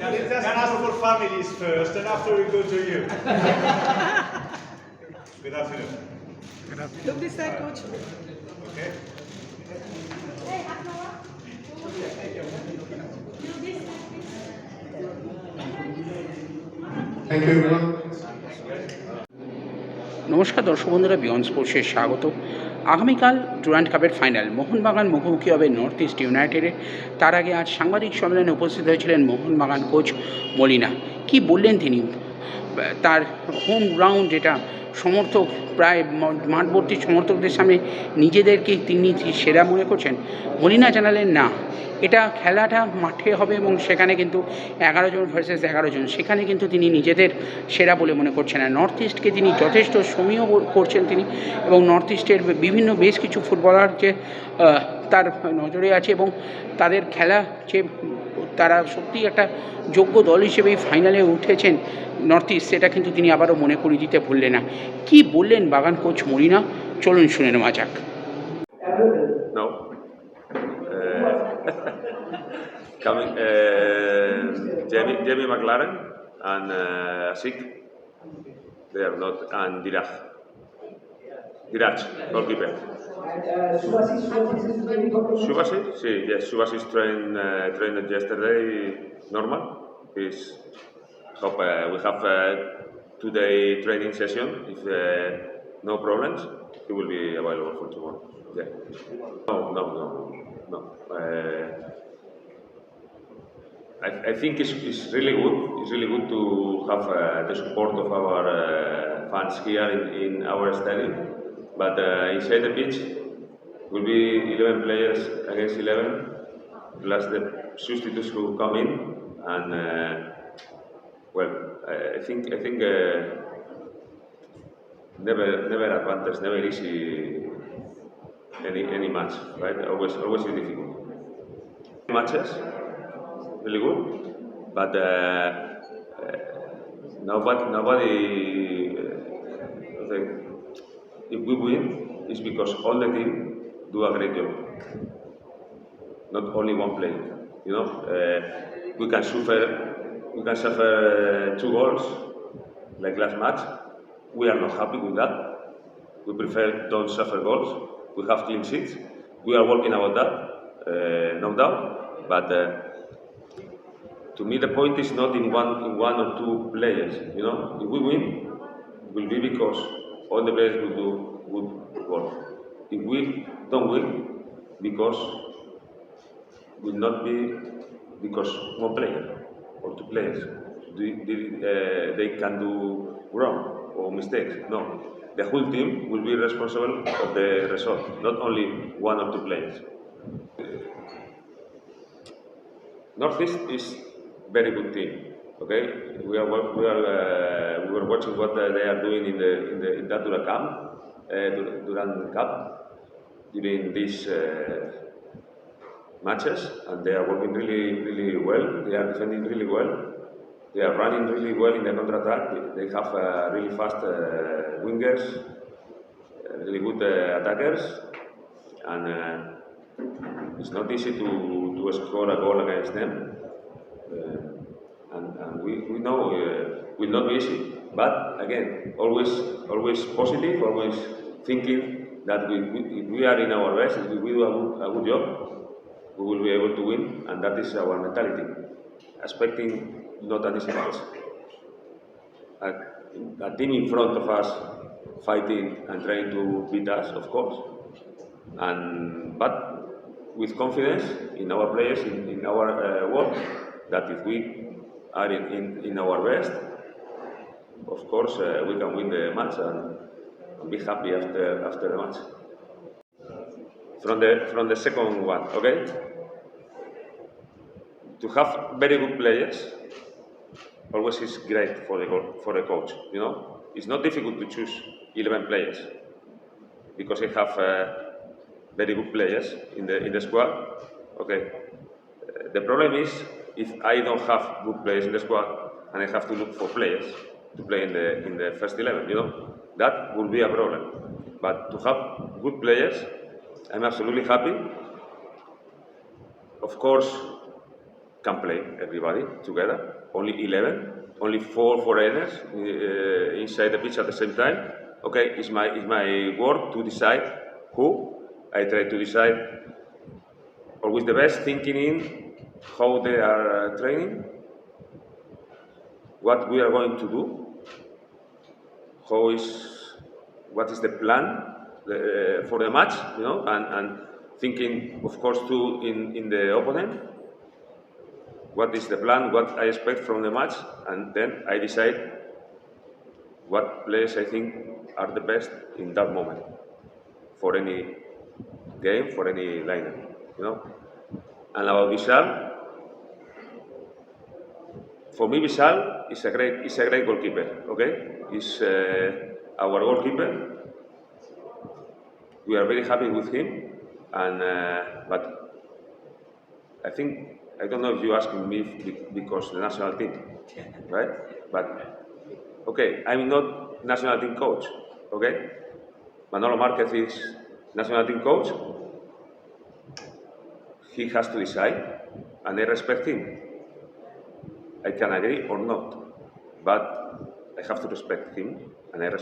Let's ask for families first, and after we go to you. Good afternoon. Good afternoon. Look this side, coach. Okay. Hey, Akmawa. Thank you, everyone. নমস্কার দর্শক বন্ধুরা beyond স্পোর্টসে স্বাগত। আগামীকাল Durand কাপের final Mohun Bagan মুখোমুখি হবে north east ইউনাইটেডের তার আগে আজ সাংবাদিক সম্মেলনে উপস্থিত হয়েছিলেন মোহনবাগান কোচ মলিনা। কি বললেন তিনি? তার হোম গ্রাউন্ড যেটা সমর্থক, প্রায় মাঠবর্তী সমর্থকদের সামনে নিজেদেরকে তিনি সেরা মনে করছেন? মলিনা জানালেন, না। এটা খেলাটা মাঠে হবে এবং সেখানে কিন্তু এগারো জন ভার্সেস এগারো জন। সেখানে কিন্তু তিনি নিজেদের সেরা বলে মনে করছেন। আর নর্থ ইস্টকে তিনি যথেষ্ট সমীহ করছেন তিনি এবং নর্থ ইস্টের বিভিন্ন বেশ কিছু ফুটবলার যে তার নজরে আছে এবং তাদের খেলা যে, তারা সত্যিই একটা যোগ্য দল হিসেবেই ফাইনালে উঠেছেন নর্থ ইস্ট সেটা কিন্তু তিনি আবারও মনে করিয়ে দিতে ভুললেন না। কি বললেন বাগান কোচ মরিনা? চলুন শুনে নেওয়া যাক। Coming, uh, Jamie, Jamie McLaren and uh, Asik. They are not, and Diraj. Diraj, goalkeeper. Subasic? Sí, yes, Subasic trained, uh, trained yesterday normal. He's, hope uh, we have a two-day training session. If uh, no problems, he will be available for tomorrow. Yeah. No, no, no, no. Uh, I, I think it's, it's really good. It's really good to have uh, the support of our uh, fans here in, in our stadium. But uh, inside the pitch will be 11 players against 11, plus the substitutes who come in. And uh, well, I, think I think uh, never never advantage, never easy any any match, right? Always always difficult. Matches, really good, but uh, uh, nobody nobody. Uh, if we win, it's because all the team do a great job. Not only one player. You know, we can suffer, we can suffer two goals, like last match. We are not happy with that. We prefer don't suffer goals. We have clean sheets. We are working about that, uh, no doubt. But uh, to me, the point is not in one in one or two players. You know, if we win, it will be because all the players will do good work. If we don't win, because will not be because one player or two players they, uh, they can do wrong or mistakes. No, the whole team will be responsible of the result, not only one or two players. Northeast is very good team. Okay, we are we are uh, we were watching what uh, they are doing in the in the in that Dura Cup, uh, Duran Cup during these uh, matches, and they are working really really well. They are defending really well. They are running really well in the counter attack. They have uh, really fast uh, wingers, really good attackers, and. It's not easy to, to score a goal against them. And, and we, we know uh, will not be easy. But again, always always positive, always thinking that we, we, if we are in our best, if we do a good, a good job, we will be able to win, and that is our mentality. Expecting not an easy match. A, a team in front of us fighting and trying to beat us, of course. And but with confidence in our players, in, in our uh, work, that if we are in, in, in our best, of course uh, we can win the match and, and be happy after after the match. From the from the second one, okay. To have very good players always is great for the for the coach. You know, it's not difficult to choose 11 players because they have uh, very good players in the in the squad. Okay, Uh, the problem is if I don't have good players in the squad and I have to look for players to play in the in the first 11. You know, that will be a problem. But to have good players, I'm absolutely happy of course, can play everybody together. Only 11, only four foreigners uh, inside the pitch at the same time. Okay, it's my, it's my work to decide who. I try to decide always the best, thinking in how they are uh, training, what we are going to do, how is, what is the plan the, for the match, you know, and, and thinking, of course, too, in, in the opponent what is the plan, what I expect from the match, and then I decide what players I think are the best in that moment for any game, for any lineup, you know. And about Vishal, for me, Vishal is a great, is a great goalkeeper. Okay, he's uh, our goalkeeper. We are very happy with him, and uh, but I think I don't know if you asking me be- because the national team, right? But okay, I'm not national team coach. Okay, Manolo Marquez is national team coach. He has to decide, and I respect him. I can agree or not, but I have to respect him, and I respect.